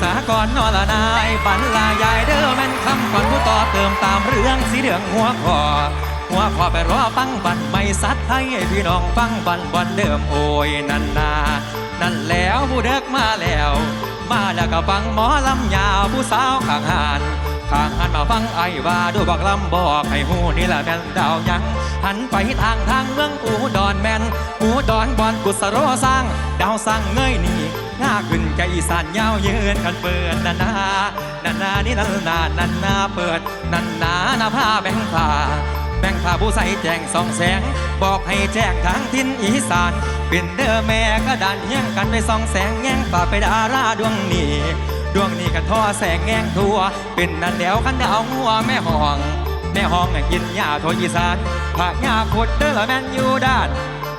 สากรนอละนายปันลายายเด้อแม่นคำก่อนผู้ต่อเติมตามเรื่องสีเหลืองหัวคอหัวคอไปรอฟังบันไม่สัดให้พี่น้องฟังบันบันเดิมโอ้ยนันนานั่นแล้วผู้เด็กมาแล้ว มาแล้วก็ฟังหมอลำยาวผู้สาวข้างหานข้างหันมาฟังไอ้ว่าดูบักลำบอกให้หูนี่แหละแม่นดาวยัง หันไปทางทางเมืองอูดอนแม่นอูดอนบอนกุศโรสร้าง ดาวสร้างเงยนี่ ง่าขึ้นแกอีสานยาวยืนกันเปิดนานานานานี่นันนานันนาเปิดนันนานาผ้าแบ่งผ้าแบ่งผ้าผู้ใส่แจงสองแสง บอกให้แจ้งทางทินอีสานเป็นเด้อแม่ก็ดันแย่งกันไปสองแสงแย่งป่าไปดาราดวงนี้ดวงนี้กันท่อแสงแง่งทั่ว เป็นนั่นแล้วขันดาวงัวแม่ห้องแม่ห้องกินหญ้าโทอีสานผักหญ้าขดเด้อแม่นอยู่ด้าน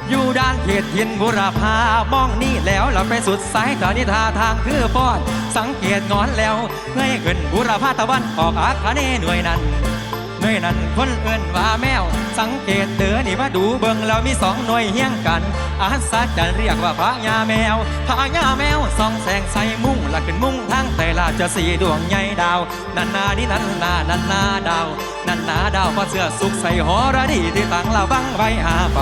อยู่ด้านเขตทินบุรพามองนี่แล้วเราไปสุดสายตานิทาทางคือป้อน สังเกตงอนแล้วเงยขึ้นบุรพาตะวันออกอาคาเนหน่วยนั้นหน่วยนั้นคนเอื่นว่าแมว สังเกตเดือนี่มาดูเบิงแล้วมีสองหน่วยเฮี้ยงกัน อาสาจะเรียกว่าพระยาแมวพระยาแมวส่องแสงใส่มุ้งละขึ้นมุ้งทางแต่ละจะสีดวงใหญ่ดาวนันนานี่นันนานันนาดาวนันนาดาวพอเสื้อสุกใส่หอระดีที่ตั้งเราบังไว้หาไป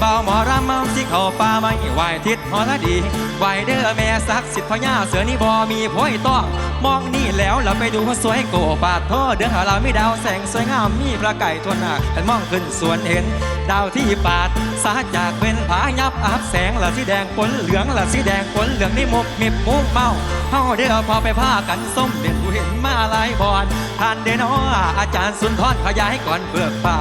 เบาหมอรำเมาสิเขาป่าไม่ไหวทิศหอระดีไหวเด้อแม่ศักสิทธิ์พญาเสือนี่บอมีพ้อยต้องมองนี่แล้วเราไปดูสวยโกปาดโทษเดือเราไม่ดาวแสงสวยงามมีประไก่ทวนหนักแต่มองขึ้นสวนเห็น ดาวที่ปาดสาจากเป็นผายับอาบแสงละสีแดงปนเหลืองละสีแดงปนเหลืองนี่มุกมิบมุกเมาเฮาเด้อพอไปผ้ากันส้มเด่นผู้เห็นมาลายบอนท่านเดนออาจารย์สุนทรขยายก่อนเบิกป่า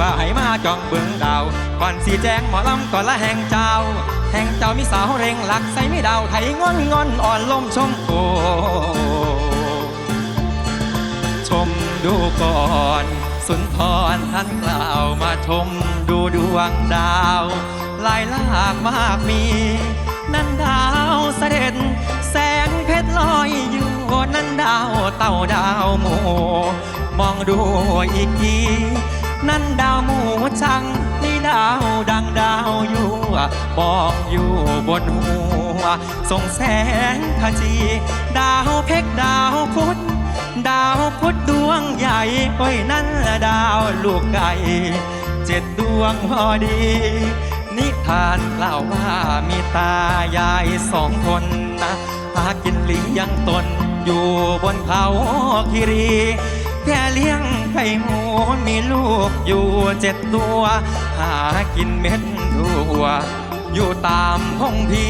ฟ้าให้มาจองเบืองดาวก่อนสีแจงหมอลำก่อนละแห่งเจ้า แห่งเจ้ามีสาวเร่งหลักใส่ไม่ดาวไทยงอนงอนอ่อนลมชมโกชมดูก่อนสุนทรท่านกล่าวมาชมดูดวงดาวลายลากมากมี นั่นดาวเสด็จ แสงเพชรลอยอยู่นั่นดาวเต่าดาวหมูมองดูอีกที นั่นดาวหมูช่างนี่ดาวดังดาวอยู่บอกอยู่บนหัวส่งแสงขจี ดาวเพกดาวพุธดาวพุธดวงใหญ่โอ้ยนั่นละดาวลูกไก่เจ็ดดวงพอดี นิทานกล่าวว่ามีตายายสองคนนะหากินเลี้ยงตนอยู่บนเขาคิรี แค่เลี้ยงไก่หมูมีลูกอยู่เจ็ดตัว หากินเม็ดทั่ว อยู่ตามพงพี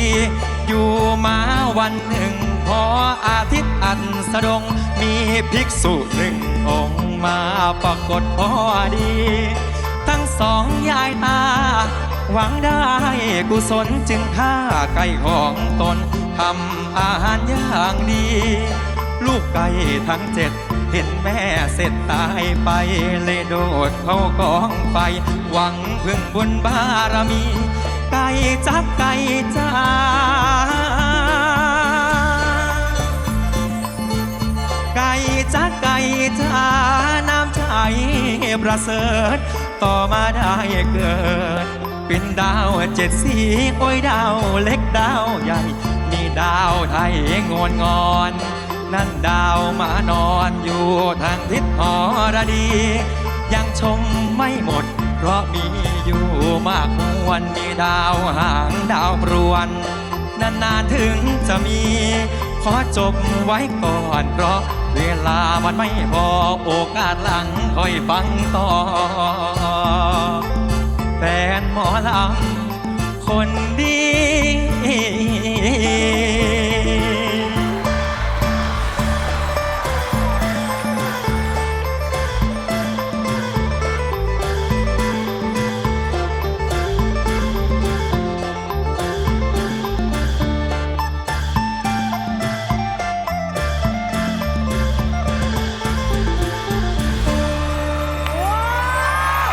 อยู่มาวันหนึ่ง พออาทิตย์อันสะดง มีภิกษุหนึ่งองค์มาปรากฏพอดี ทั้งสองยายตา หวังได้กุศลจึงฆ่าไก่ของตนทำอาหารอย่างดี ลูกไก่ทั้งเจ็ด เห็นแม่เสร็จตายไปเลยโดดเข้ากองไฟ หวังพึ่งบุญบารมี ไก่จักไก่จ้าไก่จ้าไก่จ้าน้ำใจประเสริฐ ต่อมาได้เกิด เป็นดาวเจ็ดสีโอ้ยดาวเล็กดาวใหญ่ มีดาวไทยงอนงอน นั่นดาวมานอนอยู่ทางทิศหอระดี ยังชมไม่หมด เพราะมีอยู่มากมวลมีดาวหางดาวปรวน นานๆถึงจะมี ขอจบไว้ก่อน เพราะเวลามันไม่พอโอกาสหลังค่อยฟังต่อแฟนหมอลำคน